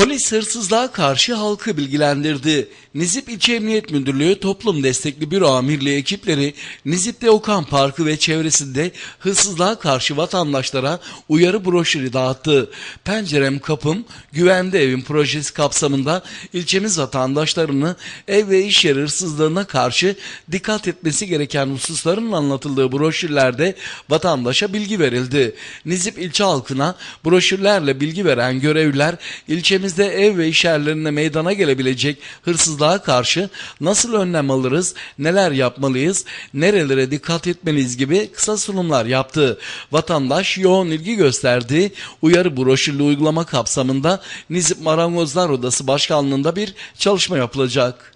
Polis hırsızlığa karşı halkı bilgilendirdi. Nizip İlçe Emniyet Müdürlüğü Toplum Destekli Büro Amirliği ekipleri Nizip'te Okan Parkı ve çevresinde hırsızlığa karşı vatandaşlara uyarı broşürü dağıttı. Pencerem Kapım Güvende Evim projesi kapsamında ilçemiz vatandaşlarını ev ve iş yeri hırsızlığına karşı dikkat etmesi gereken hususların anlatıldığı broşürlerde vatandaşa bilgi verildi. Nizip ilçe halkına broşürlerle bilgi veren görevliler ilçemizde ev ve iş yerlerinde meydana gelebilecek hırsızlığa karşı nasıl önlem alırız, neler yapmalıyız, nerelere dikkat etmeliyiz gibi kısa sunumlar yaptı. Vatandaş yoğun ilgi gösterdiği uyarı broşürlü uygulama kapsamında Nizip Marangozlar Odası Başkanlığında bir çalışma yapılacak.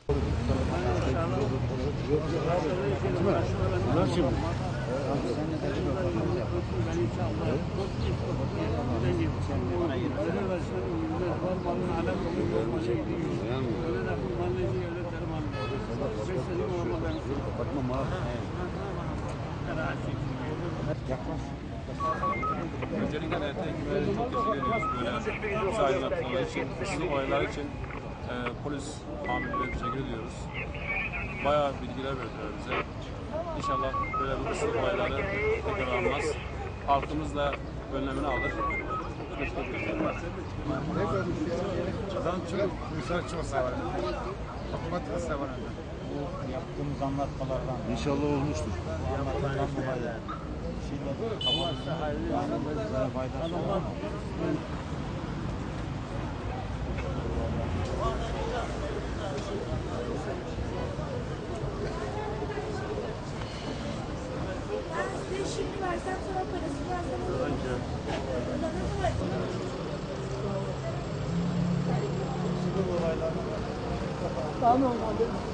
Öncelikle de ekibine çok teşekkür için, bu olaylar için e, polis amirlere teşekkür ediyoruz. Bayağı bilgiler verdiler bize. İnşallah böyle bu hırsızlık olayları tekrarlanmaz. Halkımız da önlemini alır. Adam çok insan çok sever. Otomatik sever. Bu yaptığımız anlatmalardan İnşallah olmuştur. bu anlatılan dolayı şeyler kafamızda bize faydası olur mu? Şimdi sonra parasını olur ne abi.